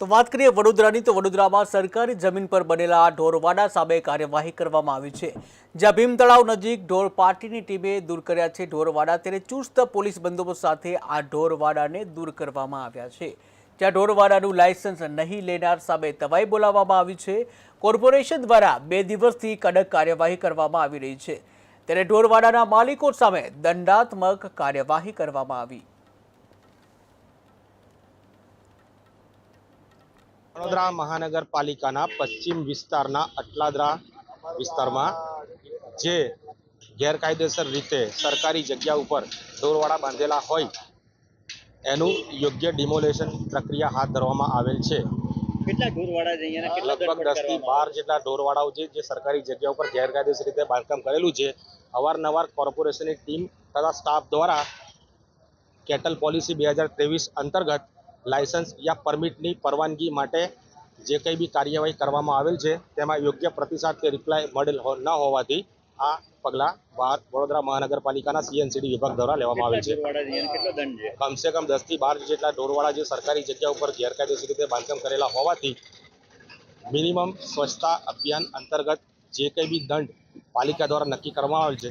તો વાત કરીએ વડોદરાની, તો વડોદરામાં સરકારી જમીન પર બનેલા ઢોરવાડા સામે કાર્યવાહી કરવામાં આવી છે, જ્યાં ભીમ તળાવ નજીક ઢોર પાર્ટીની ટીમે દૂર કર્યા છે ઢોરવાડા. ત્યારે ચુસ્ત પોલીસ બંદોબસ્ત સાથે આ ઢોરવાડાને દૂર કરવામાં આવ્યા છે. જ્યાં ઢોરવાડાનું લાયસન્સ નહીં લેનાર સામે તવાઈ બોલાવવામાં આવી છે. કોર્પોરેશન દ્વારા બે દિવસથી કડક કાર્યવાહી કરવામાં આવી રહી છે. ત્યારે ઢોરવાડાના માલિકો સામે દંડાત્મક કાર્યવાહી કરવામાં આવી. વડોદરા મહાનગરપાલિકાના પશ્ચિમ વિસ્તારના અટલાદરા વિસ્તારમાં જે ગેરકાયદેસર રીતે સરકારી જગ્યા ઉપર ઢોરવાડા બાંધેલા હોય એનું યોગ્ય ડિમોલેશન પ્રક્રિયા હાથ ધરવામાં આવેલ છે. કેટલા ઢોરવાડા લગભગ દસથી બાર જેટલા ઢોરવાડાઓ છે જે સરકારી જગ્યા ઉપર ગેરકાયદેસર રીતે બાંધકામ કરેલું છે અવારનવાર કોર્પોરેશનની ટીમ તથા સ્ટાફ દ્વારા કેટલ પોલિસી બે હજાર ત્રેવીસ અંતર્ગત લાયસન્સ યા પરમિટની પરવાનગી માટે જે કંઈ બી કાર્યવાહી કરવામાં આવેલ છે તેમાં યોગ્ય પ્રતિસાદ કે રિપ્લાય મળેલ ન હોવાથી આ પગલાં બહાર વડોદરા મહાનગરપાલિકાના સીએનસીડી વિભાગ દ્વારા લેવામાં આવેલ છે. કમસે કમ દસથી બાર જેટલા ઢોરવાળા જે સરકારી જગ્યા ઉપર ગેરકાયદેસર રીતે બાંધકામ કરેલા હોવાથી મિનિમમ સ્વચ્છતા અભિયાન અંતર્ગત જે કંઈ બી દંડ પાલિકા દ્વારા નક્કી કરવામાં આવેલ છે